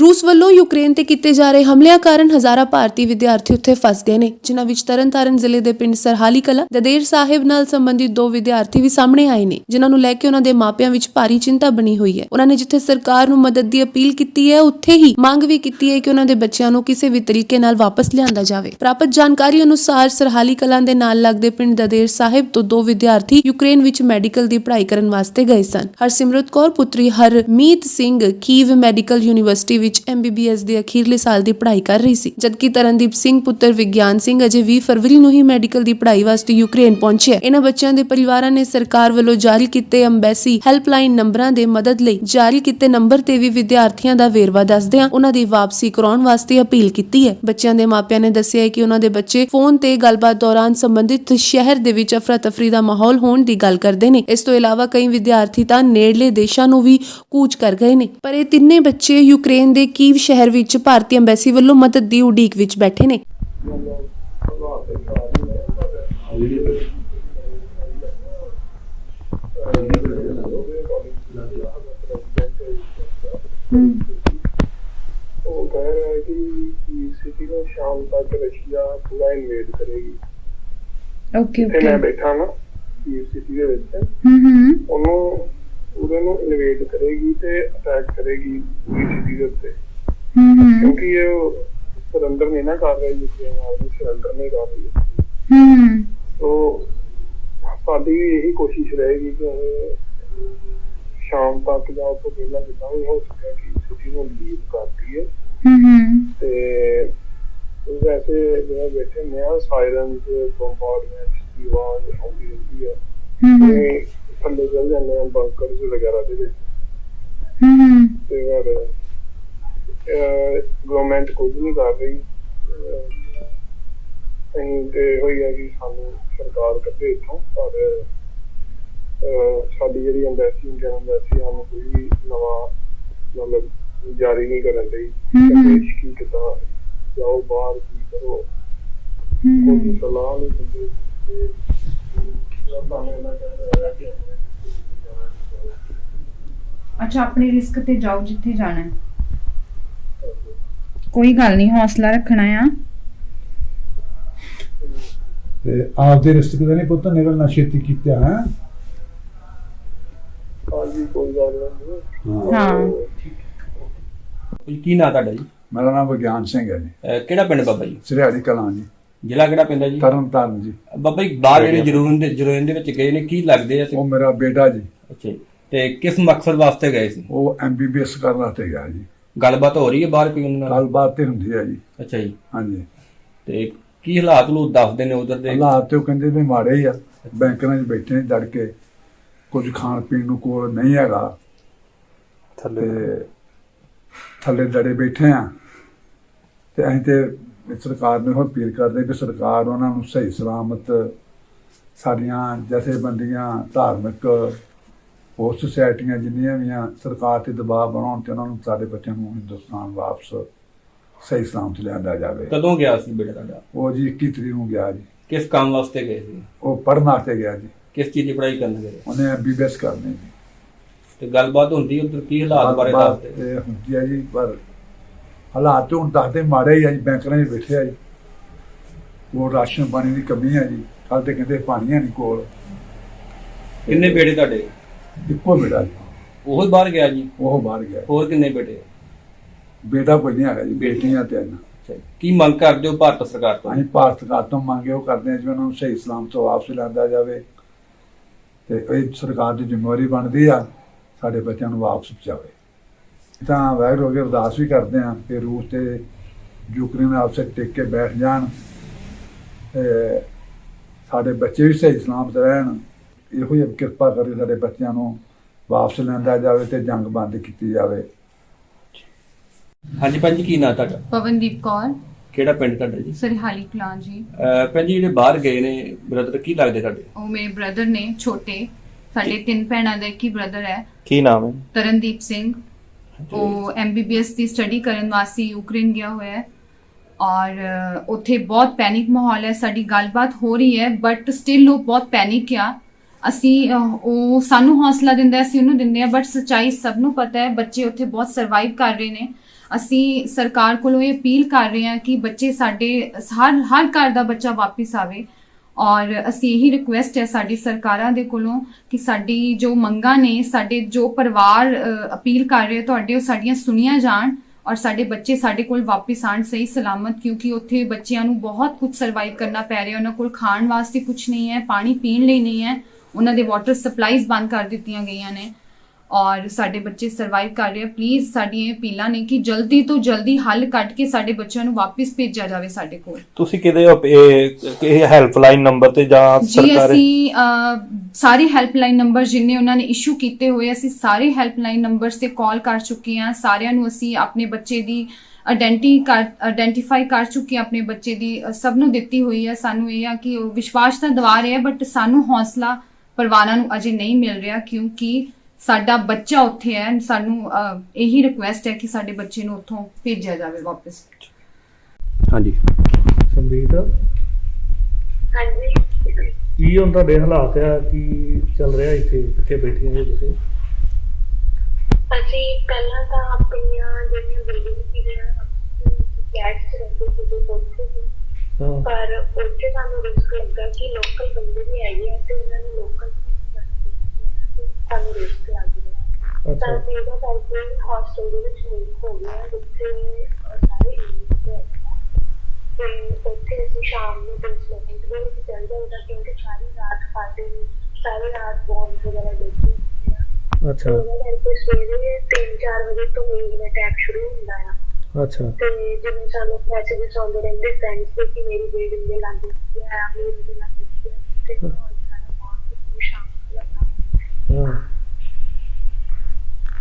ਰੂਸ ਵੱਲੋਂ ਯੂਕਰੇਨ ਤੇ ਕੀਤੇ ਜਾ ਰਹੇ ਹਮਲਿਆਂ ਕਾਰਨ ਹਜ਼ਾਰਾਂ ਭਾਰਤੀ ਵਿਦਿਆਰਥੀ ਉੱਥੇ ਫਸ ਗਏ ਨੇ, ਜਿਨ੍ਹਾਂ ਵਿੱਚ ਤਰਨਤਾਰਨ ਜ਼ਿਲ੍ਹੇ ਦੇ ਪਿੰਡ ਸਰਹਾਲੀ ਕਲਾ ਦਦੇਰ ਸਾਹਿਬ ਨਾਲ ਸੰਬੰਧਿਤ ਦੋ ਵਿਦਿਆਰਥੀ ਵੀ ਸਾਹਮਣੇ ਆਏ ਨੇ, ਜਿਨ੍ਹਾਂ ਨੂੰ ਲੈ ਕੇ ਉਹਨਾਂ ਦੇ ਮਾਪਿਆਂ ਵਿੱਚ ਭਾਰੀ ਚਿੰਤਾ ਬਣੀ ਹੋਈ ਹੈ। ਉਹਨਾਂ ਨੇ ਜਿੱਥੇ ਸਰਕਾਰ ਨੂੰ ਮਦਦ ਦੀ ਅਪੀਲ ਕੀਤੀ ਹੈ, ਉੱਥੇ ਹੀ ਮੰਗ ਵੀ ਕੀਤੀ ਹੈ ਕਿ ਉਹਨਾਂ ਦੇ ਬੱਚਿਆਂ ਨੂੰ ਕਿਸੇ ਵੀ ਤਰੀਕੇ ਨਾਲ ਵਾਪਸ ਲਿਆਂਦਾ ਜਾਵੇ। ਪ੍ਰਾਪਤ ਜਾਣਕਾਰੀ ਅਨੁਸਾਰ ਸਰਹਾਲੀ ਕਲਾਂ ਦੇ ਨਾਲ ਲੱਗਦੇ ਪਿੰਡ ਦਦੇਰ ਸਾਹਿਬ ਤੋਂ ਦੋ ਵਿਦਿਆਰਥੀ ਯੂਕਰੇਨ ਵਿੱਚ ਮੈਡੀਕਲ ਦੀ ਪੜ੍ਹਾਈ ਕਰਨ ਵਾਸਤੇ ਗਏ ਸਨ। ਹਰਸਿਮਰਤ ਕੌਰ ਪੁੱਤਰੀ Harmeet Singh Kyiv medical university ਵਿੱਚ ਐਮਬੀਬੀਐਸ ਦੇ ਅਖੀਰਲੇ ਸਾਲ ਦੀ ਪੜ੍ਹਾਈ ਕਰ ਰਹੀ ਸੀ, ਜਦਕਿ ਤਰਨਦੀਪ ਸਿੰਘ, ਪੁੱਤਰ ਵਿਗਿਆਨ ਸਿੰਘ ਅਜੇ 20 ਫਰਵਰੀ ਨੂੰ ਹੀ ਮੈਡੀਕਲ ਦੀ ਪੜ੍ਹਾਈ ਵਾਸਤੇ ਯੂਕਰੇਨ ਪਹੁੰਚਿਆ। ਇਹਨਾਂ ਬੱਚਿਆਂ ਦੇ ਪਰਿਵਾਰਾਂ ਨੇ ਸਰਕਾਰ ਵੱਲੋਂ ਜਾਰੀ ਕੀਤੇ ਅੰਬੈਸੀ ਹੈਲਪਲਾਈਨ ਨੰਬਰਾਂ ਦੇ ਮਦਦ ਲਈ ਜਾਰੀ ਕੀਤੇ ਨੰਬਰ ਤੇ ਵੀ ਵਿਦਿਆਰਥੀਆਂ ਦਾ ਵੇਰਵਾ ਦੱਸਦਿਆਂ ਉਹਨਾਂ ਦੀ ਵਾਪਸੀ ਕਰਾਉਣ ਵਾਸਤੇ ਅਪੀਲ ਕੀਤੀ ਹੈ। ਬੱਚਿਆਂ ਦੇ ਮਾਪਿਆਂ ਨੇ ਦੱਸਿਆ ਹੈ ਕਿ ਉਹਨਾਂ ਦੇ ਬੱਚੇ ਫੋਨ ਤੇ ਗੱਲਬਾਤ ਦੌਰਾਨ ਸੰਬੰਧਿਤ ਸ਼ਹਿਰ ਦੇ ਵਿੱਚ ਅਫਰਾ ਤਫਰੀ ਦਾ ਮਾਹੌਲ ਹੋਣ ਦੀ ਗੱਲ ਕਰਦੇ ਨੇ। ਇਸ ਤੋਂ ਇਲਾਵਾ ਕਈ ਵਿਦਿਆਰਥੀ ਤਾਂ ਨੇੜਲੇ ਦੇਸ਼ਾਂ ਨੂੰ ਵੀ ਕੂਚ ਕਰ ਗਏ ਨੇ। ਪਰ ਇਹ ਤਿੰਨੇ ਬੱਚੇ ਯੂਕਰੇਨ ਦੇ ਕੀਵ ਸ਼ਹਿਰ ਵਿੱਚ ਭਾਰਤੀ ਅੰਬੈਸੀ ਵੱਲੋਂ ਮਦਦ ਦੀ ਉਡੀਕ ਵਿੱਚ ਬੈਠੇ ਨੇ? ਉਹ ਕਹਿ ਰਿਹਾ ਹੈ ਕਿ ਸਿਟੀ ਨੂੰ ਸ਼ਾਮ ਤੱਕ ਰਸ਼ੀਆ ਪੂਰਾ ਇਨਵੇਡ ਕਰੇਗੀ। ਓਕੇ ਓਕੇ ਮੈਂ ਬੈਠਾ ਨਾ ਸਿਟੀ ਦੇ ਵਿੱਚ। ਹੂੰ ਹੂੰ। ਉਹਨੂੰ ਉਹਦੇ ਨੂੰ ਇਨਵੇਡ ਕਰੇਗੀ ਤੇ ਅਟੈਕ ਕਰੇਗੀ ਪੂਰੀ ਸਿਟੀ ਦੇ ਉੱਤੇ। ਕਿਉਂਕਿ ਇਹ ਸਰੰਡਰ ਨਹੀਂ ਨਾ ਕਰ ਰਹੀ ਯੂਕਰੇਨ ਆਰਮੀ ਸਰੰਡਰ ਨਹੀਂ ਕਰ ਰਹੀ। ਹੂੰ ਤੋ ਸਾਡੀ ਇਹੀ ਕੋਸ਼ਿਸ਼ ਰਹੇਗੀ ਕਿ ਸ਼ਾਮ ਤੱਕ ਜਾਂ ਉਸ ਤੋਂ ਪਹਿਲਾਂ ਜਿੱਦਾਂ ਵੀ ਹੋ ਸਕੇ ਕਿ ਸਿਟੀ ਨੂੰ ਲੀਵ ਕਰ ਦਈਏ। ਹੂੰ ਹੂੰ। ਤੇ ਵੈਸੇ ਜਿਵੇਂ ਬੈਠੇ ਨੇ ਆ ਸਾਇਰਨਸ ਬੰਬਾਰਡਮੈਂਟ ਦੀ ਆਵਾਜ਼ ਆਉਂਦੀ ਰਹਿੰਦੀ ਹੈ। ਹੂੰ ਥੱਲੇ ਚੱਲ ਜਾਂਦੇ ਆ ਬੰਕਰਸ ਵਗੈਰਾ ਦੇ ਵਿੱਚ। ਹੂੰ ਤੇ ਫਿਰ ਗਵਰਨਮੈਂਟ ਕੁਝ ਨਹੀਂ ਕਰ ਰਹੀ। ਅਸੀਂ ਤੇ ਹੋਈ ਹੈ ਕਿ ਸਾਨੂੰ ਸਰਕਾਰ ਕੱਢੇ ਇੱਥੋਂ ਪਰ ਸਾਡੀ ਜਿਹੜੀ ਐਮਬੈਸੀ ਇੰਡੀਅਨ ਐਮਬੈਸੀ ਸਾਨੂੰ ਕੋਈ ਵੀ ਨਵਾਂ ਮਤਲਬ ਜਾਰੀ ਨਹੀਂ ਕਰਨ ਲਈ। ਸੰਦੇਸ਼ ਕੀ ਕਿਤਾ ਜਾਓ ਬਾਹਰ ਕੀ ਕਰੋ। ਕੋਈ ਸਲਾਹ ਨਹੀਂ ਦਿੰਦੇ। ਅੱਛਾ ਆਪਣੇ ਰਿਸਕ ਤੇ ਜਾਓ ਜਿੱਥੇ ਜਾਣਾ ਹੈ। ਕੋਈ ਗੱਲ ਨਹੀਂ ਹੌਸਲਾ ਰੱਖਣਾ ਆ। ਤੇ ਆਪਦੇ ਰਿਸ਼ਤੇ ਦੇ ਨਹੀਂ ਪੁੱਤ ਨਿਕਲਣਾ ਛੇਤੀ ਕੀਤਾ ਹੈ? ਹਾਂਜੀ ਕੋਈ ਗੱਲ ਨਹੀਂ। ਹਾਂ। ਕੀ ਨਾਂ ਤੁਹਾਡਾ ਜੀ? ਮੇਰਾ ਨਾਮ ਵਿਗਿਆਨ ਸਿੰਘ ਹੈ ਜੀ। ਅਹ ਕਿਹੜਾ ਪਿੰਡ ਬਾਬਾ ਜੀ? ਸਰਿਆੜੀ ਕਲਾਂ ਜੀ। ਜ਼ਿਲ੍ਹਾ ਕਿਹੜਾ ਪੈਂਦਾ ਜੀ? ਤਰਨ ਤਾਰਨ ਜੀ। ਬਾਬਾ ਜੀ ਬਾਹਰ ਜਿਹੜੇ ਜਰੂਰ ਦੇ ਜਰੂਰ ਦੇ ਵਿੱਚ ਗਏ ਨੇ ਕੀ ਲੱਗਦੇ ਆ ਤੇ ਉਹ ਮੇਰਾ ਬੇਟਾ ਜੀ। ਅੱਛਾ। ਤੇ ਕਿਸ ਮਕਸਦ ਵਾਸਤੇ ਗਏ ਸੀ? ਉਹ ਐਮਬੀਬੀਐਸ ਕਰਨ ਵਾਸਤੇ ਗਿਆ ਜੀ। ਗੱਲਬਾਤ ਹੋ ਰਹੀ ਹੈ ਬਾਹਰ ਕੋਈ ਉਹਨਾਂ ਨਾਲ? ਗੱਲਬਾਤ ਤੇ ਹੁੰਦੀ ਹੈ ਜੀ। ਅੱਛਾ ਜੀ। ਹਾਂਜੀ। ਤੇ ਕੀ ਹਾਲਾਤ ਨੂੰ ਦੱਸਦੇ ਨੇ ਉਧਰ ਦੇ? ਹਾਲਾਤ ਤੇ ਉਹ ਕਹਿੰਦੇ ਵੀ ਮਾੜੇ ਹੀ ਆ। ਬੈਂਕਾਂ 'ਚ ਬੈਠੇ ਨੇ ਡੜ ਕੇ। ਕੁਝ ਖਾਣ ਪੀਣ ਨੂੰ ਕੋਲ ਨਹੀਂ ਹੈਗਾ। ਥੱਲੇ। ਥੱਲੇ ਡੜੇ ਬੈਠੇ ਆ। ਤੇ ਅਸੀਂ ਤੇ ਸਰਕਾਰ ਨੂੰ ਅਪੀਲ ਕਰਦੇ ਕਿ ਸਰਕਾਰ ਉਹਨਾਂ ਨੂੰ ਸਹੀ ਸਲਾਮਤ ਸਾਡੀਆਂ ਜਥੇਬੰਦੀਆਂ ਧਾਰਮਿਕ ਹੋਰ ਸੁਸਾਇਟੀਆਂ ਜਿੰਨੀਆਂ ਵੀ ਆ ਸਰਕਾਰ ਤੇ ਦਬਾਅ ਬਣਾਉਣ ਤੇ ਉਹਨਾਂ ਨੂੰ ਸਾਡੇ ਬੱਚਿਆਂ ਨੂੰ ਹਿੰਦੁਸਤਾਨ ਵਾਪਸ ਸਹੀ ਸਲਾਮਤ ਲਿਆਂਦਾ ਜਾਵੇ। ਕਦੋਂ ਗਿਆ ਸੀ ਬੇਟਾ ਤੁਹਾਡਾ? ਉਹ ਜੀ 21 ਤਰੀਕ ਨੂੰ ਗਿਆ ਜੀ। ਕਿਸ ਕੰਮ ਵਾਸਤੇ ਗਏ ਸੀ? ਉਹ ਪੜ੍ਹਨ ਵਾਸਤੇ ਗਿਆ ਜੀ। ਕਿਸ ਚੀਜ਼ ਦੀ ਪੜ੍ਹਾਈ ਕਰਨ ਗਏ? ਉਹਨੇ ਐਮਬੀਬੀਐਸ ਕਰਨੀ ਜੀ। ਤੇ ਗੱਲਬਾਤ ਹੁੰਦੀ ਉਧਰ ਕੀ ਹਾਲਾਤ ਬਾਰੇ ਦੱਸਦੇ? ਹੁੰਦੀ ਆ ਜੀ ਪਰ ਹਾਲਾਤ ਤੇ ਹੁਣ ਦੱਸਦੇ ਮਾੜੇ ਹੀ ਆ ਜੀ ਬੈਂਕਾਂ 'ਚ ਬੈਠੇ ਆ ਜੀ। ਉਹ ਰਾਸ਼ਨ ਪਾਣੀ ਦੀ ਕਮੀ ਆ ਜੀ ਕੱਲ ਤੇ ਕਹਿੰਦੇ ਪਾਣੀ ਨਹੀਂ ਕੋਲ। ਕਿੰਨੇ ਬੇਟੇ ਤੁਹਾਡੇ? ਇੱਕੋ ਬੇਟਾ ਜੀ। ਉਹ ਬਾਹਰ ਗਿਆ ਜੀ? ਉਹ ਬਾਹਰ ਗਿਆ। ਹੋਰ ਕਿੰਨੇ ਬੇਟੇ ਬੇਟਾ ਕੋਈ ਨਹੀਂ ਹੈਗਾ ਜੀ ਬੇਟੀਆਂ ਤੇ ਜੀ। ਕੀ ਮੰਗ ਕਰਦੇ ਹੋ ਭਾਰਤ ਸਰਕਾਰ ਤੋਂ? ਅਸੀਂ ਭਾਰਤ ਸਰਕਾਰ ਤੋਂ ਮੰਗੇ ਉਹ ਕਰਦੇ ਆ ਜੀ ਉਹਨਾਂ ਨੂੰ ਸਹੀ ਸਲਾਮਤ ਵਾਪਸ ਲਿਆਂਦਾ ਜਾਵੇ। ਤੇ ਇਹ ਸਰਕਾਰ ਦੀ ਜ਼ਿੰਮੇਵਾਰੀ ਬਣਦੀ ਆ ਸਾਡੇ ਬੱਚਿਆਂ ਨੂੰ ਵਾਪਸ ਪਹੁੰਚਾਵੇ ਤਾਂ ਵੈਰ ਹੋ ਕੇ ਅਰਦਾਸ ਵੀ ਕਰਦੇ ਆ ਕਿ ਰੂਸ ਤੇ ਯੂਕਰੇਨ ਆਪਸੇ ਟਿਕ ਕੇ ਬੈਠ ਜਾਣ ਤੇ ਸਾਡੇ ਬੱਚੇ ਵੀ ਸਹੀ ਸਲਾਮਤ ਰਹਿਣ। ਇਹੋ ਹੀ ਕਿਰਪਾ ਕਰੇ ਸਾਡੇ ਬੱਚਿਆਂ ਨੂੰ ਵਾਪਸ ਲੈਂਦਾ ਜਾਵੇ ਤੇ ਜੰਗ ਬੰਦ ਕੀਤੀ ਜਾਵੇ। ਹਾਂਜੀ ਭੈਣ ਜੀ ਕੀ ਨਾਂ ਤੁਹਾਡਾ? ਪਵਨਦੀਪ ਕੌਰ। ਕਿਹੜਾ ਪਿੰਡ ਤੁਹਾਡਾ ਜੀ? ਸਰਹਾਲੀ ਕਲਾਂ ਜੀ। ਭੈਣ ਜੀ ਜਿਹੜੇ ਬਾਹਰ ਗਏ ਨੇ ਬ੍ਰਦਰ ਕੀ ਲੱਗਦੇ ਤੁਹਾਡੇ? ਉਹ ਮੇਰੇ ਬ੍ਰਦਰ ਨੇ ਛੋਟੇ। ਸਾਡੇ ਤਿੰਨ ਭੈਣਾਂ ਦਾ ਇੱਕ ਹੀ ਬ੍ਰਦਰ ਹੈ। ਕੀ ਨਾਮ ਹੈ? ਤਰਨਦੀਪ ਸਿੰਘ। ਉਹ ਐਮਬੀਬੀਐਸ ਦੀ ਸਟੱਡੀ ਕਰਨ ਵਾਸਤੇ ਯੂਕਰੇਨ ਗਿਆ ਹੋਇਆ ਹੈ ਔਰ ਉੱਥੇ ਬਹੁਤ ਪੈਨਿਕ ਮਾਹੌਲ ਹੈ, ਸਾਡੀ ਗੱਲਬਾਤ ਹੋ ਰਹੀ ਹੈ ਬਟ ਸਟਿਲ ਉਹ ਬਹੁਤ ਪੈਨਿਕ ਆ। ਅਸੀਂ ਉਹ ਸਾਨੂੰ ਹੌਸਲਾ ਦਿੰਦਾ ਅਸੀਂ ਉਹਨੂੰ ਦਿੰਦੇ ਆ ਬਟ ਸੱਚਾਈ ਸਭ ਨੂੰ ਪਤਾ ਹੈ, ਬੱਚੇ ਉੱਥੇ ਬਹੁਤ ਸਰਵਾਈਵ ਕਰ ਰਹੇ ਨੇ। ਅਸੀਂ ਸਰਕਾਰ ਕੋਲੋਂ ਇਹ ਅਪੀਲ ਕਰ ਰਹੇ ਹਾਂ ਕਿ ਬੱਚੇ ਸਾਡੇ, ਹਰ ਹਰ ਘਰ ਦਾ ਬੱਚਾ ਵਾਪਿਸ ਆਵੇ। ਔਰ ਅਸੀਂ ਇਹੀ ਰਿਕੁਐਸਟ ਹੈ ਸਾਡੀ ਸਰਕਾਰਾਂ ਦੇ ਕੋਲੋਂ ਕਿ ਸਾਡੀ ਜੋ ਮੰਗਾਂ ਨੇ, ਸਾਡੇ ਜੋ ਪਰਿਵਾਰ ਅਪੀਲ ਕਰ ਰਹੇ ਤੁਹਾਡੇ ਉਹ ਸਾਡੀਆਂ ਸੁਣੀਆਂ ਜਾਣ ਔਰ ਸਾਡੇ ਬੱਚੇ ਸਾਡੇ ਕੋਲ ਵਾਪਿਸ ਆਣ ਸਹੀ ਸਲਾਮਤ, ਕਿਉਂਕਿ ਉੱਥੇ ਬੱਚਿਆਂ ਨੂੰ ਬਹੁਤ ਕੁਝ ਸਰਵਾਈਵ ਕਰਨਾ ਪੈ ਰਿਹਾ, ਉਹਨਾਂ ਕੋਲ ਖਾਣ ਵਾਸਤੇ ਕੁਝ ਨਹੀਂ ਹੈ, ਪਾਣੀ ਪੀਣ ਲਈ ਨਹੀਂ ਹੈ, ਉਹਨਾਂ ਦੇ ਵਾਟਰ ਸਪਲਾਈਜ਼ ਬੰਦ ਕਰ ਦਿੱਤੀਆਂ ਗਈਆਂ ਨੇ। ਔਰ ਸਾਡੇ ਬੱਚੇ ਸਰਵਾਈਵ ਕਰ ਰਹੇ ਆ। ਪਲੀਜ਼ ਸਾਡੀ ਇਹ ਅਪੀਲਾਂ ਨੇ ਕਿ ਜਲਦੀ ਤੋਂ ਜਲਦੀ ਹੱਲ ਕੱਢ ਕੇ ਸਾਡੇ ਬੱਚਿਆਂ ਨੂੰ ਵਾਪਿਸ ਭੇਜਿਆ ਜਾਵੇ ਸਾਡੇ ਕੋਲ। ਤੁਸੀਂ ਅਪ- ਇਹ ਇਹ ਹੈਲਪਲਾਈਨ ਨੰਬਰ ਤੇ ਜਾਂ ਜੀ ਸਰਕਾਰੀ ਅਸੀਂ ਅਹ, ਸਾਰੇ ਹੈਲਪਲਾਈਨ ਨੰਬਰ ਜਿੰਨੇ ਉਹਨਾਂ ਨੇ ਇਸ਼ੂ ਕੀਤੇ ਹੋਏ ਅਸੀਂ ਸਾਰੇ ਹੈਲਪਲਾਈਨ ਨੰਬਰਸ ਤੇ ਕਾਲ ਕਰ ਚੁੱਕੇ ਹਾਂ ਸਾਰਿਆਂ ਨੂੰ ਅਸੀਂ ਆਪਣੇ ਬੱਚੇ ਦੀ ਆਇਡੈਂਟੀ ਕਰ ਆਇਡੈਂਟੀਫਾਈ ਕਰ ਚੁੱਕੇ ਆਪਣੇ ਬੱਚੇ ਦੀ ਸਭ ਨੂੰ ਦਿੱਤੀ ਹੋਈ ਹੈ ਸਾਨੂੰ ਇਹ ਆ ਕਿ ਉਹ ਵਿਸ਼ਵਾਸ ਤਾਂ ਦਿਵਾ ਰਹੇ ਆ ਬਟ ਸਾਨੂੰ ਹੌਸਲਾ ਪਰਿਵਾਰਾਂ ਨੂੰ ਅਜੇ ਨਹੀਂ ਮਿਲ ਰਿਹਾ ਕਿਉਂਕਿ ਸਾਡਾ ਬੱਚਾ ਉੱਥੇ ਹੈ ਸਾਨੂੰ ਅਹ, ਇਹੀ ਰਿਕੁਐਸਟ ਹੈ ਕਿ ਸਾਡੇ ਬੱਚੇ ਨੂੰ ਉੱਥੋਂ ਭੇਜਿਆ ਜਾਵੇ ਵਾਪਸ। ਹਾਂਜੀ। ਸੰਦੀਪ ਹਾਂਜੀ। ਕੀ ਹੁਣ ਤੁਹਾਡੇ ਹਾਲਾਤ ਆ? ਕੀ ਚੱਲ ਰਿਹਾ ਇੱਥੇ? ਕਿੱਥੇ ਬੈਠੀਆਂ ਜੀ ਤੁਸੀਂ? ਅਸੀਂ ਪਹਿਲਾਂ ਤਾਂ ਆਪਣੀਆਂ ਜਿਹੜੀਆਂ ਬਿਲਡਿੰਗ ਸੀਗੀਆਂ ਫਲੈਟਸ ਰਹਿੰਦੇ ਸੀਗੇ ਉੱਥੇ ਸੀ। ਹਾਂ। ਪਰ ਉੱਥੇ ਸਾਨੂੰ ਰਿਸਕ ਲੱਗਾ ਕਿ ਲੋਕਲ ਬੰਦੇ ਵੀ ਹੈਗੇ ਆ ਤੇ ਉਹਨਾਂ ਨੂੰ ਲੋਕਲ ਸਾਨੂੰ ਰਿਸਕ ਲੱਗ ਰਿਹਾ ਅੱਛਾ। ਤਾਂ ਇਹਦਾ ਕਰਕੇ ਹੌਸਟਲ ਦੇ ਵਿੱਚ ਮੂਵ ਹੋ ਗਿਆ ਜਿੱਥੇ ਸਾਰੇ ਇੰਗਲਿਸ਼ ਦੇ ਆ। ਤੇ ਉੱਥੇ ਅਸੀਂ ਸ਼ਾਮ ਨੂੰ ਪਲੇਸਮੈਂਟ ਦੇ ਵਿੱਚ ਚੱਲ ਜਾਈਦਾ ਕਿਉਂਕਿ ਸਾਰੀ ਰਾਤ ਪਾਰਟੀ ਸਾਰੀ ਰਾਤ ਬੌਂਡ ਵਗੈਰਾ ਦੇਖੀ ਆ। ਅੱਛਾ। ਉਹਦੇ ਕਰਕੇ ਸਵੇਰੇ 3-4 ਵਜੇ ਤੋਂ ਮੀਟਿੰਗ ਅਟੈਕ ਸ਼ੁਰੂ ਹੁੰਦਾ ਆ। ਅੱਛਾ। ਤੇ ਜਿਵੇਂ ਸਾਨੂੰ ਮੈਸੇजेस ਆਉਂਦੇ ਰਹਿੰਦੇ ਫਰੈਂਡਸ ਦੇ ਕਿ ਮੇਰੀ ਬਿਲਡਿੰਗ ਦੇ ਲਾਗੇ ਹੈ ਮੇਰੀ ਦੇ ਲਾਗੇ ਹੈ। ਤੇ ਉਹ ਸਾਰਾ ਬਹੁਤ ਸ਼ਾਂਤ ਲੱਗਾ ਹਾਂ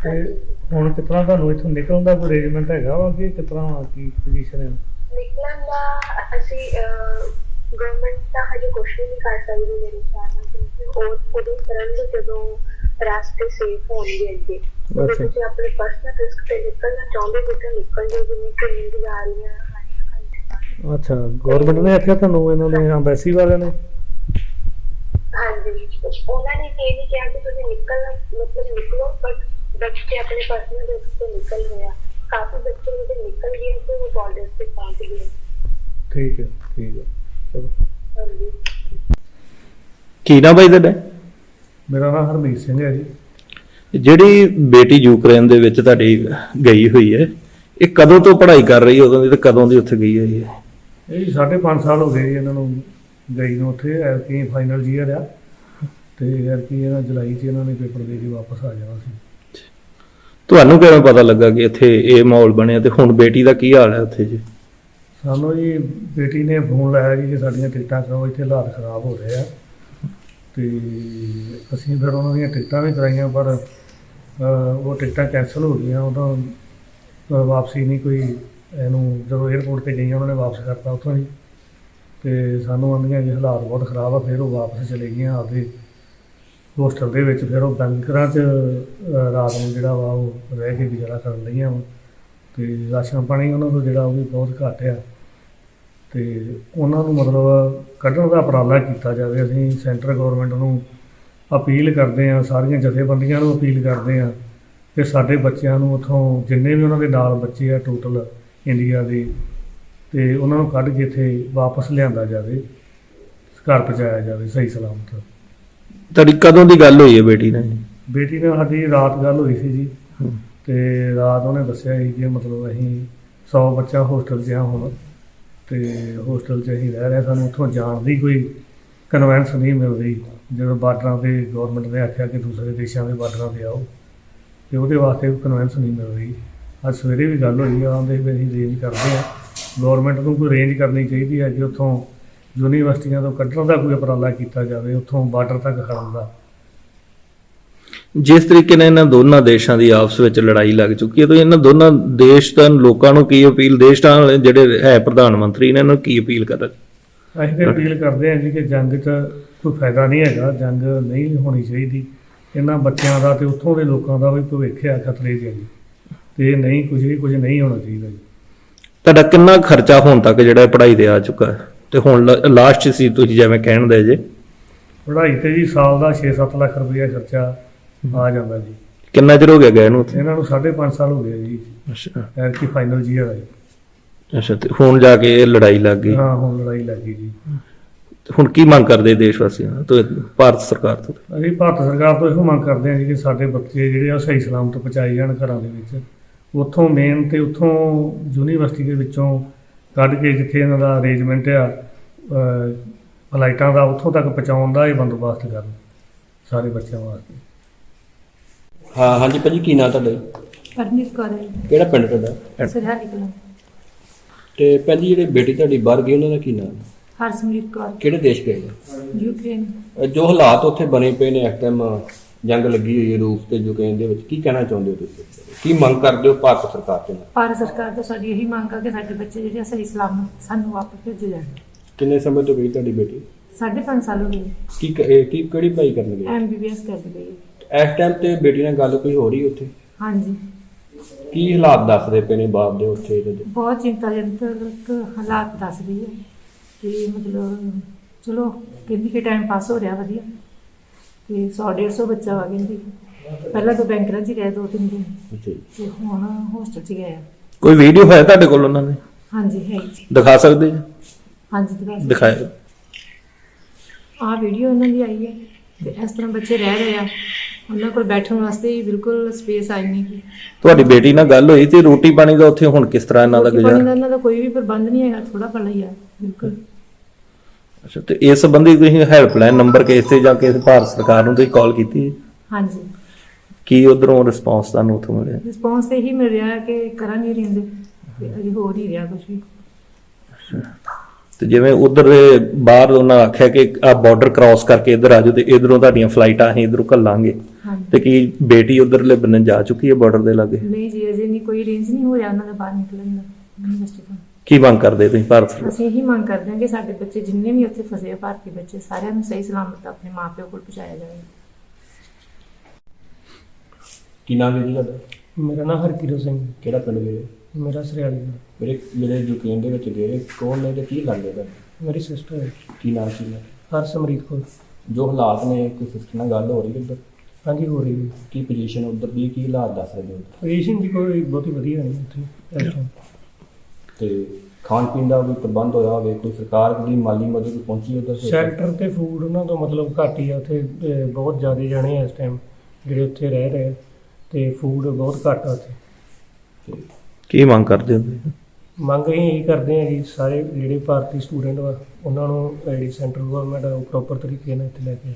ਤੇ ਹੁਣ ਕਿਤਨਾ ਤੁਹਾਨੂੰ ਇੱਥੋਂ ਨਿਕਲਣ ਦਾ ਕੋਈ ਅਰੇਂਜਮੈਂਟ ਹੈਗਾ ਵਾ ਕਿ ਕਿਤਨਾ ਕੀ ਪੋਜੀਸ਼ਨ ਹੈ? ਨਿਕਲਣ ਦਾ ਅਸੀਂ ਗਵਰਨਮੈਂਟ ਤਾਂ ਹਜੇ ਕੁਝ ਵੀ ਨਹੀਂ ਕਰ ਸਕਦੀ ਮੇਰੇ ਖਿਆਲ ਨਾਲ ਕਿਉਂਕਿ ਉਹ ਉਦੋਂ ਕਰਨਗੇ ਜਦੋਂ ਰਾਸਤੇ ਸੇਫ ਹੋਣਗੇ ਅੱਗੇ। ਜੇ। ਤੁਸੀਂ ਆਪਣੇ ਪਰਸਨਲ ਰਿਸਕ ਤੇ ਨਿਕਲਣਾ ਚਾਹੁੰਦੇ ਹੋ ਤਾਂ ਨਿਕਲ ਜਾਓ ਜਿਵੇਂ ਟ੍ਰੇਨ ਜਾ ਰਹੀਆਂ ਹਨ ਅੱਛਾ ਗਵਰਨਮੈਂਟ ਨੇ ਆਖਿਆ ਤੁਹਾਨੂੰ ਇਹਨਾਂ ਨੇ ਐਮਬੈਸੀ ਵਾਲਿਆਂ ਨੇ? ਹਾਂਜੀ ਉਹਨਾਂ ਨੇ ਇਹ ਨਹੀਂ ਕਿਹਾ ਕਿ ਤੁਸੀਂ ਨਿਕਲਣਾ ਮਤਲਬ ਨਿਕਲੋ ਬਟ ਬੱਚੇ ਆਪਣੇ ਪਰਸਨਲ ਰਿਸਕ ਤੇ ਨਿਕਲ ਰਹੇ ਆ ਕਾਫੀ ਬੱਚੇ ਜਿਹੜੇ ਨਿਕਲ ਗਏ ਤੇ ਉਹ ਬਾਰਡਰ ਤੇ ਪਹੁੰਚ ਗਏ। ਠੀਕ ਹੈ ਠੀਕ ਹੈ। ਚਲੋ। ਹਾਂਜੀ। ਕੀ ਨਾ ਬਾਈ ਤੁਹਾਡਾ? ਮੇਰਾ ਨਾਮ ਹਰਮੀਤ ਸਿੰਘ ਹੈ ਜੀ। ਜਿਹੜੀ ਬੇਟੀ ਯੂਕਰੇਨ ਦੇ ਵਿੱਚ ਤੁਹਾਡੀ ਗਈ ਹੋਈ ਹੈ ਇਹ ਕਦੋਂ ਤੋਂ ਪੜ੍ਹਾਈ ਕਰ ਰਹੀ ਹੈ? ਉਦੋਂ ਦੀ ਤੇ ਕਦੋਂ ਦੀ ਉੱਥੇ ਗਈ ਹੋਈ ਹੈ? ਇਹ ਜੀ ਸਾਢੇ ਪੰਜ ਸਾਲ ਹੋ ਗਏ ਜੀ ਇਹਨਾਂ ਨੂੰ ਗਈ ਨੂੰ ਉੱਥੇ ਐਰਕੀ ਫਾਈਨਲ ਈਅਰ ਆ। ਤੇ ਐਰਕੀ ਇਹਨਾਂ ਜੁਲਾਈ 'ਚ ਇਹਨਾਂ ਨੇ ਪੇਪਰ ਦੇ ਕੇ ਵਾਪਸ ਆ ਜਾਣਾ ਸੀ। ਤੁਹਾਨੂੰ ਕਿਵੇਂ ਪਤਾ ਲੱਗਾ ਕਿ ਇੱਥੇ ਇਹ ਮਾਹੌਲ ਬਣਿਆ ਤੇ ਹੁਣ ਬੇਟੀ ਦਾ ਕੀ ਹਾਲ ਹੈ ਉੱਥੇ ਜੀ? ਸਾਨੂੰ ਜੀ ਬੇਟੀ ਨੇ ਫੋਨ ਲਾਇਆ ਜੀ ਕਿ ਸਾਡੀਆਂ ਟਿਕਟਾਂ ਕਰੋ ਇੱਥੇ ਹਾਲਾਤ ਖਰਾਬ ਹੋ ਰਹੇ ਆ। ਤੇ ਅਸੀਂ ਫਿਰ ਉਹਨਾਂ ਦੀਆਂ ਟਿਕਟਾਂ ਵੀ ਕਰਾਈਆਂ, ਪਰ ਉਹ ਟਿਕਟਾਂ ਕੈਂਸਲ ਹੋ ਗਈਆਂ, ਉਦੋਂ ਵਾਪਸੀ ਨਹੀਂ ਕੋਈ ਇਹਨੂੰ ਜਦੋਂ 에어ਪੋਰਟ ਤੇ ਗਈਆਂ, ਉਹਨਾਂ ਨੇ ਵਾਪਸ ਕਰਤਾ ਉੱਥੋਂ ਜੀ ਤੇ ਸਾਨੂੰ ਆਂਦੀਆਂ ਜੀ ਹਾਲਾਤ ਬਹੁਤ ਖਰਾਬ ਆ, ਫਿਰ ਉਹ ਵਾਪਸ ਚਲੇ ਗਈਆਂ ਆਪਦੇ ਹੋਸਟਲ ਦੇ ਵਿੱਚ ਫਿਰ ਉਹ ਬੈਂਕਰਾਂ 'ਚ ਅਹ, ਰਾਤ ਨੂੰ ਜਿਹੜਾ ਵਾ ਉਹ ਰਹਿ ਕੇ ਗੁਜ਼ਾਰਾ ਕਰਨ ਲਈਆਂ ਵਾ। ਤੇ ਰਾਸ਼ਨ ਪਾਣੀ ਉਹਨਾਂ ਤੋਂ ਜਿਹੜਾ ਉਹ ਵੀ ਬਹੁਤ ਘੱਟ ਆ। ਤੇ ਉਹਨਾਂ ਨੂੰ ਮਤਲਬ ਕੱਢਣ ਦਾ ਉਪਰਾਲਾ ਕੀਤਾ ਜਾਵੇ। ਅਸੀਂ ਸੈਂਟਰ ਗਵਰਨਮੈਂਟ ਨੂੰ ਅਪੀਲ ਕਰਦੇ ਆ ਸਾਰੀਆਂ ਜਥੇਬੰਦੀਆਂ ਨੂੰ ਅਪੀਲ ਕਰਦੇ ਆ ਕਿ ਸਾਡੇ ਬੱਚਿਆਂ ਨੂੰ ਉਥੋਂ ਜਿੰਨੇ ਵੀ ਉਹਨਾਂ ਦੇ ਨਾਲ ਬੱਚੇ ਆ ਟੋਟਲ ਇੰਡੀਆ ਦੇ ਤੇ ਉਹਨਾਂ ਨੂੰ ਕੱਢ ਕੇ ਇੱਥੇ ਵਾਪਸ ਲਿਆਂਦਾ ਜਾਵੇ ਘਰ ਪਹੁੰਚਾਇਆ ਜਾਵੇ ਸਹੀ ਸਲਾਮਤ। ਤੁਹਾਡੀ ਕਦੋਂ ਦੀ ਗੱਲ ਹੋਈ ਹੈ ਬੇਟੀ ਨਾਲ? ਬੇਟੀ ਨਾਲ ਸਾਡੀ ਰਾਤ ਗੱਲ ਹੋਈ ਸੀ ਜੀ। ਹਮ। ਤੇ ਰਾਤ ਉਹਨੇ ਦੱਸਿਆ ਸੀ ਕਿ ਮਤਲਬ ਅਸੀਂ 100 ਬੱਚਾ ਹੋਸਟਲ 'ਚ ਆ ਹੁਣ। ਤੇ ਹੋਸਟਲ 'ਚ ਅਸੀਂ ਰਹਿ ਰਹੇ ਸਾਨੂੰ ਉੱਥੋਂ ਜਾਣ ਦੀ ਕੋਈ ਕਨਵੈਂਸ ਨਹੀਂ ਮਿਲ ਰਹੀ। ਜਦੋਂ ਬਾਰਡਰਾਂ ਤੇ ਗਵਰਨਮੈਂਟ ਨੇ ਆਖਿਆ ਕਿ ਦੂਸਰੇ ਦੇਸ਼ਾਂ ਦੇ ਬਾਰਡਰਾਂ ਤੇ ਆਓ ਤੇ ਉਹਦੇ ਵਾਸਤੇ ਕੋਈ ਕਨਵੈਂਸ ਨਹੀਂ ਮਿਲ ਰਹੀ। ਅੱਜ ਸਵੇਰੇ ਵੀ ਗੱਲ ਹੋਈ ਆ ਆਂਦੇ ਵੀ ਅਸੀਂ ਰੇਂਜ ਕਰਦੇ ਆ ਗਵਰਨਮੈਂਟ ਨੂੰ ਕੋਈ ਰੇਂਜ ਕਰਨੀ ਚਾਹੀਦੀ ਹੈ ਕਿ ਉੱਥੋਂ ਯੂਨੀਵਰਸਿਟੀਆਂ ਤੋਂ ਕੱਢਣ ਦਾ ਕੋਈ ਉਪਰਾਲਾ ਕੀਤਾ ਜਾਵੇ ਉੱਥੋਂ ਬਾਰਡਰ ਤੱਕ ਖੜਨ ਦਾ? ਜਿਸ ਤਰੀਕੇ ਨਾਲ ਇਹਨਾਂ ਦੋਨਾਂ ਦੇਸ਼ਾਂ ਦੀ ਆਪਸ ਵਿੱਚ ਲੜਾਈ ਲੱਗ ਚੁੱਕੀ ਹੈ ਤਾਂ ਇਹਨਾਂ ਦੋਨਾਂ ਦੇਸ਼ ਦੇ ਲੋਕਾਂ ਨੂੰ ਕੀ ਅਪੀਲ ਦੇਸ਼ ਦਾ ਜਿਹੜੇ ਹੈ ਪ੍ਰਧਾਨ ਮੰਤਰੀ ਨੇ ਇਹਨਾਂ ਨੂੰ ਕੀ ਅਪੀਲ ਕਰਨ ਅਸੀਂ ਤਾਂ ਅਪੀਲ ਕਰਦੇ ਹਾਂ ਜੀ ਕਿ ਜੰਗ 'ਚ ਕੋਈ ਫਾਇਦਾ ਨਹੀਂ ਹੈਗਾ ਜੰਗ ਨਹੀਂ ਹੋਣੀ ਚਾਹੀਦੀ। ਇਹਨਾਂ ਬੱਚਿਆਂ ਦਾ ਤੇ ਉੱਥੋਂ ਦੇ ਲੋਕਾਂ ਦਾ ਵੀ ਭਵਿੱਖ ਆ ਖਤਰੇ 'ਚ ਹੈ ਜੀ ਤੇ ਨਹੀਂ ਕੁਝ ਵੀ ਕੁਝ ਨਹੀਂ ਹੋਣਾ ਚਾਹੀਦਾ ਜੀ। ਤੁਹਾਡਾ ਕਿੰਨਾ ਖਰਚਾ ਹੁਣ ਤੱਕ ਜਿਹੜਾ ਪੜ੍ਹਾਈ ਤੇ ਆ ਚੁੱਕਾ ਹੈ? ਤੇ ਹੁਣ ਲਾਸਟ ਸੀ ਤੁਸੀਂ ਜਿਵੇਂ ਕਹਿਣ ਦੇ ਜੇ। ਪੜ੍ਹਾਈ ਤੇ ਜੀ ਸਾਲ ਦਾ 6-7 ਲੱਖ ਰੁਪਇਆ ਖਰਚਾ ਆ ਜਾਂਦਾ ਜੀ। ਕਿੰਨਾ ਚਿਰ ਹੋ ਗਿਆ ਗਏ ਨੂੰ ਉੱਥੇ? ਇਹਨਾਂ ਨੂੰ 5.5 ਸਾਲ ਹੋ ਗਏ ਜੀ। ਅੱਛਾ। ਐਰ ਕੀ ਫਾਈਨਲ ਜੀ। ਆ ਅੱਛਾ ਤੇ ਹੁਣ ਜਾ ਕੇ ਇਹ ਲੜਾਈ ਲੱਗ ਗਈ। ਹਾਂ ਹੁਣ ਲੜਾਈ ਲੱਗ ਗਈ ਜੀ। ਹੁਣ ਕੀ ਮੰਗ ਕਰਦੇ ਦੇਸ਼ ਵਾਸੀਆਂ ਤੋਂ ਭਾਰਤ ਸਰਕਾਰ ਤੋਂ? ਅਸੀਂ ਭਾਰਤ ਸਰਕਾਰ ਤੋਂ ਇਹੋ ਮੰਗ ਕਰਦੇ ਹਾਂ ਜੀ ਕਿ ਸਾਡੇ ਬੱਚੇ ਜਿਹੜੇ ਆ ਉਹ ਸਹੀ ਸਲਾਮਤ ਪਹੁੰਚਾਏ ਜਾਣ ਘਰਾਂ ਦੇ ਵਿੱਚ। ਉੱਥੋਂ ਮੇਨ ਤੇ ਉੱਥੋਂ ਯੂਨੀਵਰਸਿਟੀ ਦੇ ਵਿੱਚੋਂ ਕੱਢ ਕੇ ਜਿੱਥੇ ਇਹਨਾਂ ਦਾ ਅਰੇਂਜਮੈਂਟ ਆ ਫਲਾਈਟਾਂ ਦਾ ਉੱਥੋਂ ਤੱਕ ਪਹੁੰਚਾਉਣ ਦਾ ਇਹ ਬੰਦੋਬਸਤ ਕਰਨ ਸਾਰੇ ਬੱਚਿਆਂ ਵਾਸਤੇ। ਹਾਂ ਹਾਂਜੀ ਭਾਜੀ ਕੀ ਨਾਂ ਤੁਹਾਡਾ? ਜੀ? ਪਰਮੀਤ ਕੌਰ ਹੈ। ਕਿਹੜਾ ਪਿੰਡ ਤੁਹਾਡਾ? ਸਰਹਾਲੀ ਕਲਾਂ। ਤੇ ਭੈਣ ਜੀ ਜਿਹੜੇ ਬੇਟੀ ਤੁਹਾਡੀ ਬਾਹਰ ਗਈ ਉਹਨਾਂ ਦਾ ਕੀ ਨਾਮ ਹਰਸਿਮਰਤ ਕੌਰ। ਕਿਹੜੇ ਦੇਸ਼ ਗਏ? ਯੂਕਰੇਨ। ਅਹ ਜੋ ਹਾਲਾਤ ਉੱਥੇ ਬਣੇ ਪਏ ਨੇ ਇਸ ਟਾਈਮ ਜੰਗ ਲੱਗੀ ਹੋਈ ਹੈ ਰੂਸ ਤੇ ਯੂਕਰੇਨ ਦੇ ਵਿੱਚ। ਕੀ ਕਹਿਣਾ ਚਾਹੁੰਦੇ ਹੋ ਤੁਸੀਂ? ਕੀ ਮੰਗ ਕਰਦੇ ਹੋ ਭਾਰਤ ਸਰਕਾਰ ਤੋਂ? ਭਾਰਤ ਸਰਕਾਰ ਤੋਂ ਸਾਡੀ ਇਹੀ ਮੰਗ ਆ ਕਿ ਸਾਡੇ ਬੱਚੇ ਜਿਹੜੇ ਆ ਸਹੀ ਸਲਾਮਤ ਸਾਨੂੰ ਵਾਪਸ ਭੇਜੇ ਜਾਣ। ਕਿੰਨੇ ਸਮੇਂ ਤੋਂ ਗਈ ਤੁਹਾਡੀ ਬੇਟੀ? ਸਾਢੇ ਪੰਜ ਸਾਲ ਹੋ ਗਏ। ਕੀ ਕ- ਇਹ ਕੀ ਕਿਹੜੀ ਪੜ੍ਹਾਈ ਕਰਨ ਗਈ? ਐਮਬੀਬੀਐਸ ਕਰਦੀ ਪਈ ਹੈ। ਇਸ ਟਾਈਮ ਤੇ ਬੇਟੀ ਨਾਲ ਗੱਲ ਕੋਈ ਹੋ ਰਹੀ ਉੱਥੇ? ਹਾਂਜੀ। ਕੀ ਹਾਲਾਤ ਦੱਸਦੇ ਪਏ ਨੇ ਬਾਪ ਦੇ ਉੱਥੇ ਇਹਦੇ ਦੇ? ਬਹੁਤ ਚਿੰਤਾਜਨਕ ਹਾਲਾਤ ਦੱਸ ਰਹੀ ਹੈ ਕਿ ਮਤਲਬ ਚਲੋ ਕਹਿੰਦੀ ਕਿ ਟਾਈਮ ਪਾਸ ਹੋ ਰਿਹਾ ਵਧੀਆ। ਤੇ 100 150 ਬੱਚਾ ਵਾ ਕਹਿੰਦੀ ਪਹਿਲਾਂ ਤਾਂ ਬੈਂਕਰਾਂ 'ਚ ਹੀ ਰਹੇ ਦੋ ਤਿੰਨ ਦਿਨ। ਅੱਛਾ ਜੀ। ਤੇ ਹੁਣ ਹੋਸਟਲ 'ਚ ਗਏ ਆ ਕੋਈ ਵੀਡੀਓ ਹੈ ਤੁਹਾਡੇ ਕੋਲ ਉਹਨਾਂ ਦੀ? ਹਾਂਜੀ ਹੈ ਜੀ। ਦਿਖਾ ਸਕਦੇ ਜੀ? ਹਾਂਜੀ ਦਿਖਾ ਸਕਦੇ। ਦਿਖਾਏ ਆਹ ਵੀਡੀਓ ਉਹਨਾਂ ਦੀ ਆਈ ਹੈ। ਤੇ ਇਸ ਤਰ੍ਹਾਂ ਬੱਚੇ ਰਹਿ ਰਹੇ ਆ। ਉਹਨਾਂ ਕੋਲ ਬੈਠਣ ਵਾਸਤੇ ਹੀ ਬਿਲਕੁਲ ਸਪੇਸ ਆਈ ਨਹੀਂ ਗੀ ਤੁਹਾਡੀ ਬੇਟੀ ਨਾਲ ਗੱਲ ਹੋਈ ਤੇ ਰੋਟੀ ਪਾਣੀ ਦਾ ਉੱਥੇ ਹੁਣ ਕਿਸ ਤਰ੍ਹਾਂ ਇਹਨਾਂ ਦਾ ਰੋਟੀ ਪਾਣੀ ਦਾ ਗੁਜ਼ਾਰਾ ਇਹਨਾਂ ਦਾ ਕੋਈ ਵੀ ਪ੍ਰਬੰਧ ਨਹੀਂ ਹੈਗਾ ਥੋੜਾ ਹੀ ਆ ਬਿਲਕੁਲ। ਅੱਛਾ ਤੇ ਇਸ ਸੰਬੰਧੀ ਤੁਸੀਂ ਹੈਲਪਲਾਈਨ ਨੰਬਰ ਕਿਸ ਤੇ ਜਾਂ ਕਿਸੇ ਭਾਰਤ ਸਰਕਾਰ ਨੂੰ ਤੁਸੀਂ ਕਾਲ ਕੀਤੀ? ਹਾਂਜੀ। ਕੀ ਉਧਰੋਂ ਰਿਸਪੌਂਸ ਤੁਹਾਨੂੰ ਉੱਥੋਂ ਮਿਲਿਆ? ਰਿਸਪੌਂਸ ਤੇ ਇਹੀ ਮਿਲ ਰਿਹਾ ਕਿ ਕਰਾਂ ਨਹੀਂ ਰਹਿੰਦੇ ਤੇ ਅਜੇ ਹੋ ਨਹੀਂ ਰਿਹਾ ਕੁਝ ਵੀ। ਤੇ ਜਿਵੇਂ ਉਧਰ ਬਾਹਰ ਉਹਨਾਂ ਆਖਿਆ ਕਿ ਆ ਬਾਰਡਰ ਕ੍ਰਾਸ ਕਰਕੇ ਇੱਧਰ ਆ ਜਾਓ ਤੇ ਇਧਰੋਂ ਤੁਹਾਡੀਆਂ ਫਲਾਈਟਾਂ ਅਸੀਂ ਇਧਰੋਂ ਘੱਲਾਂਗੇ। ਤੇ ਕੀ ਬੇਟੀ ਉਧਰਲੇ ਬੰਨੇ ਜਾ ਚੁੱਕੀ ਹੈ ਬਾਰਡਰ ਦੇ ਲਾਗੇ? ਨਹੀਂ ਜੀ ਅਜੇ ਨਹੀਂ ਕੋਈ ਰੇਂਜ ਨਹੀਂ ਹੋ ਰਿਹਾ ਉਹਨਾਂ ਦਾ ਬਾਹਰ ਨਿਕਲਣ ਦਾ। ਯੂਨੀਵਰਸਿਟੀ ਤੋਂ। ਕੀ ਮੰਗ ਕਰਦੇ ਤੁਸੀਂ ਭਾਰਤ ਸਰਕਾਰ? ਅਸੀਂ ਇਹੀ ਮੰਗ ਕਰਦੇ ਹਾਂ ਕਿ ਸਾਡੇ ਬੱਚੇ ਜਿੰਨੇ ਵੀ ਉੱਥੇ ਫਸੇ ਆ ਭਾਰਤੀ ਬੱਚੇ ਸਾਰਿਆਂ ਨੂੰ ਸਹੀ ਸਲਾਮਤ ਆਪਣੇ ਮਾਪਿਆਂ ਕੋਲ ਪਹੁੰਚਾਇਆ ਜਾਵੇ। ਕੀ ਨਾਮ ਹੈ ਜੀ ਤੁਹਾਡਾ? ਮੇਰਾ ਨਾਮ ਹਰਕਿਰਤ ਸਿੰਘ। ਕਿਹੜਾ ਪਿੰਡ ਗਏ ਮੇਰਾ ਸਰਿਆਲੀ ਦਾ। ਮੇਰੇ ਜਿਹੜੇ ਯੂਕਰੇਨ ਦੇ ਵਿੱਚ ਗਏ ਕੌਣ ਨੇ ਤੇ ਕੀ ਲੱਗਦੇ ਤੁਹਾਨੂੰ ਮੇਰੀ ਸਿਸਟਰ ਹੈ। ਕੀ ਨਾਮ ਸੀ ਉਹਨਾਂ ਦਾ? ਹਰਸਿਮਰਤ ਕੌਰ। ਜੋ ਹਾਲਾਤ ਨੇ ਕੋਈ ਸਿਸਟਰ ਨਾਲ ਗੱਲ ਹੋ ਰਹੀ ਹੈ ਉੱਧਰ? ਹਾਂਜੀ ਹੋ ਰਹੀ ਹੈ। ਕੀ ਪੋਜੀਸ਼ਨ ਉਧਰ ਦੀ ਕੀ ਹਾਲਾਤ ਦੱਸ ਰਹੇ ਨੇ ਉੱਧਰ? ਪੋਜੀਸ਼ਨ ਦੀ ਕੋਈ ਬਹੁਤੀ ਵਧੀਆ ਨਹੀਂ ਉੱਥੇ ਇਸ time। ਤੇ ਖਾਣ ਪੀਣ ਦਾ ਵੀ ਪ੍ਰਬੰਧ ਹੋਇਆ ਹੋਵੇ ਕੋਈ ਸਰਕਾਰ ਦੀ ਮਾਲੀ ਮਦਦ ਪਹੁੰਚੀ ਉਧਰ ਸ਼ੈਲਟਰ ਤੇ ਫੂਡ ਉਹਨਾਂ ਤੋਂ ਮਤਲਬ ਘੱਟ ਹੀ ਆ ਉੱਥੇ ਅਹ, ਬਹੁਤ ਜ਼ਿਆਦਾ ਜਾਣੇ ਆ ਇਸ ਟਾਈਮ ਜਿਹੜੇ ਉੱਥੇ ਰਹਿ ਰਹੇ ਆ ਤੇ ਫੂਡ ਬਹੁਤ ਘੱਟ ਆ ਉੱਥੇ। ਕੀ ਮੰਗ ਕਰਦੇ ਹੋ ਤੁਸੀਂ? ਮੰਗ ਅਸੀਂ ਇਹ ਕਰਦੇ ਆ ਜੀ ਸਾਰੇ ਜਿਹੜੇ ਭਾਰਤੀ ਸਟੂਡੈਂਟ ਵਾ ਉਹਨਾਂ ਨੂੰ ਅਹ, ਜਿਹੜੀ ਸੈਂਟਰਲ ਗਵਰਨਮੈਂਟ ਆ ਉਹ ਪ੍ਰੋਪਰ ਤਰੀਕੇ ਨਾਲ ਇੱਥੇ ਲੈ ਕੇ ਆਏ।